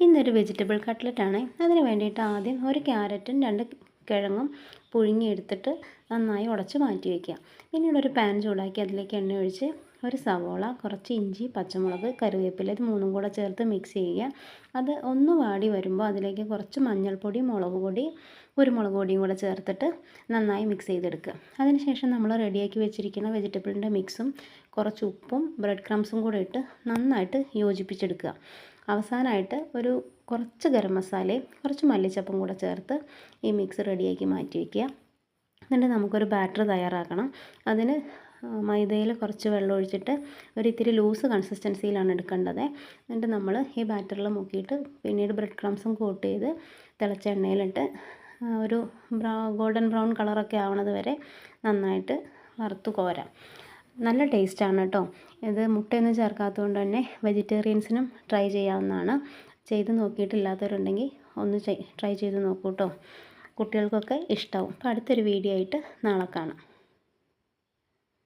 ഇന്നൊരു വെജിറ്റബിൾ കട്ട്ലറ്റാണ്. അതിന് വേണ്ടിയിട്ട് ആദ്യം ഒരു ക്യാരറ്റും രണ്ട് കിഴങ്ങും പുഴുങ്ങിയെടുത്തിട്ട് നന്നായി ഉടച്ച് മാറ്റി വയ്ക്കുക പിന്നീട് ഒരു പാൻ ചൂടാക്കി അതിലേക്ക് എണ്ണ ഒഴിച്ച് ഒരു സവോള കുറച്ച് ഇഞ്ചി പച്ചമുളക് കറിവേപ്പില ഇത് മൂന്നും കൂടെ ചേർത്ത് മിക്സ് ചെയ്യുക. അത് ഒന്ന് വാടി വരുമ്പോൾ അതിലേക്ക് കുറച്ച് മഞ്ഞൾപ്പൊടി മുളക് പൊടി കുരുമുളക് പൊടിയും കൂടെ ചേർത്തിട്ട് നന്നായി മിക്സ് ചെയ്തെടുക്കുക. അതിനുശേഷം നമ്മൾ റെഡിയാക്കി വെച്ചിരിക്കുന്ന വെജിറ്റബിളിന്റെ മിക്സും കുറച്ച് ഉപ്പും ബ്രെഡ് ക്രംസും കൂടെ ഇട്ട് നന്നായിട്ട് യോജിപ്പിച്ചെടുക്കുക. അവസാനമായിട്ട് ഒരു കുറച്ച് ഗരം മസാലയും കുറച്ച് മല്ലിച്ചപ്പും കൂടെ ചേർത്ത് ഈ മിക്സ് റെഡിയാക്കി മാറ്റി വയ്ക്കുക എന്നിട്ട് നമുക്കൊരു ബാറ്റർ തയ്യാറാക്കണം. അതിന് മൈദയിൽ കുറച്ച് വെള്ളം ഒഴിച്ചിട്ട് ഒരു ഇത്തിരി ലൂസ് കൺസിസ്റ്റൻസിയിലാണ് എടുക്കേണ്ടത്. എന്നിട്ട് നമ്മൾ ഈ ബാറ്ററിൽ മുക്കിയിട്ട് പിന്നീട് ബ്രെഡ് ക്രംസും കോട്ട് ചെയ്ത് തിളച്ച എണ്ണയിലിട്ട് ഒരു ബ്രൗ ഗോൾഡൻ ബ്രൗൺ കളറൊക്കെ ആവണത് വരെ നന്നായിട്ട് വറുത്ത് കോരാം. നല്ല ടേസ്റ്റാണ് കേട്ടോ. ഇത് മുട്ടയൊന്നും ചേർക്കാത്തതുകൊണ്ട് തന്നെ വെജിറ്റേറിയൻസിനും ട്രൈ ചെയ്യാവുന്നതാണ്. ചെയ്ത് നോക്കിയിട്ടില്ലാത്തവരുണ്ടെങ്കിൽ ഒന്ന് ട്രൈ ചെയ്ത് നോക്കൂ കേട്ടോ. കുട്ടികൾക്കൊക്കെ ഇഷ്ടമാവും അപ്പോൾ അടുത്തൊരു വീഡിയോ ആയിട്ട് നാളെ കാണാം.